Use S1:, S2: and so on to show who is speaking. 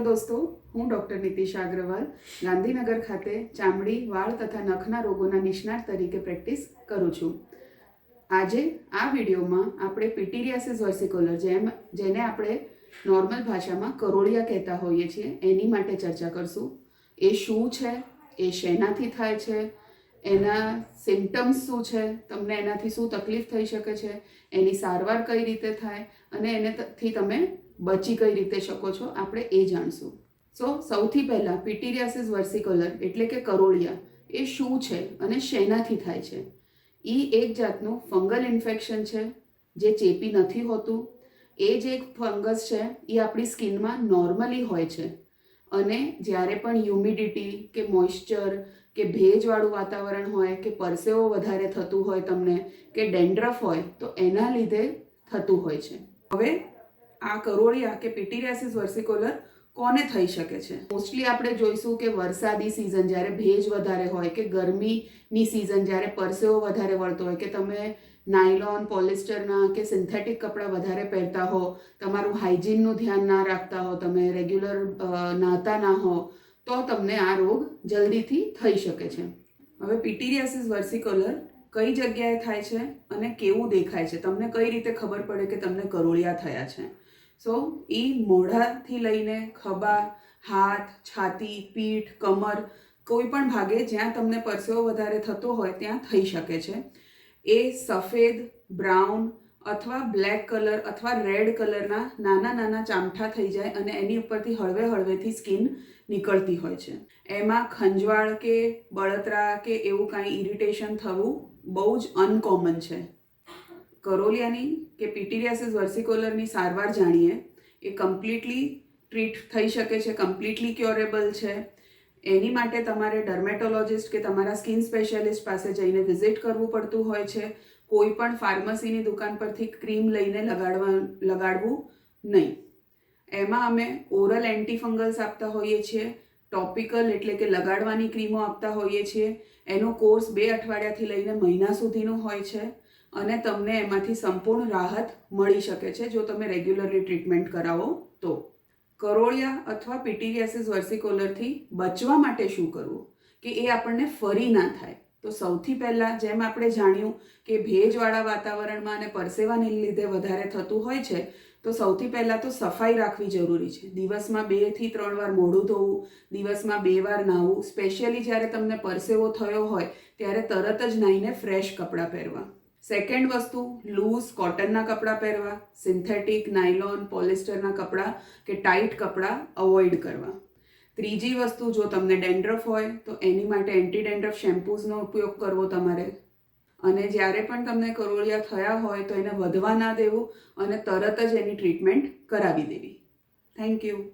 S1: Hello દોસ્તો, હું doctor Nitisha Agarwal, Gandhinagar ખાતે ચામડી, વાળ તથા નખના રોગોના નિષ્ણાત તરીકે પ્રેક્ટિસ કરું છું. આજે આ વિડીયોમાં આપણે પીટીરિયાસિસ વર્સિકોલર, જેમ, જેને આપણે નોર્મલ ભાષામાં કરોળિયા કહેતા હોઈએ છીએ, એની માટે ચર્ચા કરશું. એ શું છે? એ શેનાથી થાય છે? એના સિમ્ટમ્સ શું છે? તમને એનાથી શું તકલીફ થઈ શકે છે? એની સારવાર કઈ રીતે થાય? અને એનેથી તમે બચી કઈ રીતે શકો છો આપણે એ જાણશું. સો સૌથી પહેલાં પિટીરિયાસિસ વર્સિકોલર એટલે કે કરોળિયા એ શું છે અને શેનાથી થાય છે? એ એક જાતનું ફંગલ ઇન્ફેક્શન છે જે ચેપી નથી હોતું. એ જ એક ફંગસ છે એ આપણી સ્કિનમાં નોર્મલી હોય છે. અને જ્યારે પણ હ્યુમિડિટી કે મોઇશ્ચર કે ભેજવાળું વાતાવરણ હોય કે પરસેવો વધારે થતું હોય તમને કે ડેન્ડ્રફ હોય તો એના લીધે થતું હોય છે. હવે આ કરોળિયા કે પિટીરિયાસિસ વર્સિકોલર કોને થઈ શકે છે? મોસ્ટલી આપણે જોઈશું કે વરસાદી સિઝન જ્યારે ભેજ વધારે હોય કે ગરમીની સિઝન જ્યારે પરસેવો વધારે વળતો હોય કે તમે નાયલોન પોલિસ્ટરના કે સિન્થેટિક કપડાં વધારે પહેરતા હો, તમારું હાઇજીનનું ધ્યાન ના રાખતા હો, તમે રેગ્યુલર નાહતા ના હો, તો તમને આ રોગ જલ્દીથી થઈ શકે છે. હવે પિટીરિયાસિસ વર્સિકોલર કઈ જગ્યાએ થાય છે અને કેવું દેખાય છે? તમને કઈ રીતે ખબર પડે કે તમને કરોળિયા થયા છે? સો એ મોઢાથી લઈને ખભા, હાથ, છાતી, પીઠ, કમર, કોઈ પણ ભાગે જ્યાં તમને પરસેવો વધારે થતો હોય ત્યાં થઈ શકે છે. એ સફેદ, બ્રાઉન અથવા બ્લેક કલર અથવા રેડ કલરના નાના નાના ચામઠા થઈ જાય અને એની ઉપરથી હળવે હળવેથી સ્કિન નીકળતી હોય છે. એમાં ખંજવાળ કે બળતરા કે એવું કાંઈ ઇરિટેશન થવું બહુ જ અનકોમન છે. કરોલિયાની કે પીટીરિયાસિસ વર્સિકોલરની સારવાર જાણીએ. એ કમ્પ્લીટલી ટ્રીટ થઈ શકે છે કમ્પ્લીટલી ક્યોરેબલ છે. એની માટે તમારે ડર્મેટોલોજિસ્ટ કે તમારા સ્કિન સ્પેશિયાલિસ્ટ પાસે જઈને વિઝિટ કરવું પડતું હોય છે. કોઈ પણ ફાર્મસીની દુકાન પરથી ક્રીમ લઈને લગાડવા, લગાડવું નહીં. એમાં અમે ઓરલ એન્ટીફંગલ્સ આપતા હોઈએ છીએ. ટોપિકલ એટલે કે લગાડવાની ક્રીમો આપતા હોઈએ છીએ. એનો કોર્સ બે અઠવાડિયાથી લઈને મહિના સુધીનો હોય છે અને તમને એમાંથી સંપૂર્ણ રાહત મળી શકે છે જો તમે રેગ્યુલરલી ટ્રીટમેન્ટ કરાવો તો. કરોળિયા અથવા પિટીરિયાસિસ વર્સિકોલરથી બચવા માટે શું કરવું? કે એ આપણને ફરી ના થાય. તો સૌથી પહેલાં જેમ આપણે જાણ્યું કે ભેજવાળા વાતાવરણમાં અને પરસેવાને લીધે વધારે થતું હોય છે, તો સૌથી પહેલાં તો સફાઈ રાખવી જરૂરી છે. દિવસમાં બેથી ત્રણ વાર મોઢું ધોવું, દિવસમાં બે વાર નાહવું, સ્પેશિયલી જ્યારે તમને પરસેવો થયો હોય, ત્યારે તરત જ નાહીને ફ્રેશ કપડાં પહેરવા. સેકન્ડ વસ્તુ, લૂઝ કોટનના કપડાં પહેરવા, સિન્થેટિક નાયલોન પોલિસ્ટરના કપડાં કે ટાઈટ કપડાં અવોઇડ કરવા. ત્રીજી વસ્તુ, જો તમને ડેન્ડ્રફ હોય, તો એની માટે એન્ટી ડેન્ડ્રફ શેમ્પૂઝનો ઉપયોગ કરવો તમારે. અને જ્યારે પણ તમને કરોળિયા થયા હોય, તો એને વધવા ના દેવું અને તરત જ એની ટ્રીટમેન્ટ કરાવી દેવી. Thank you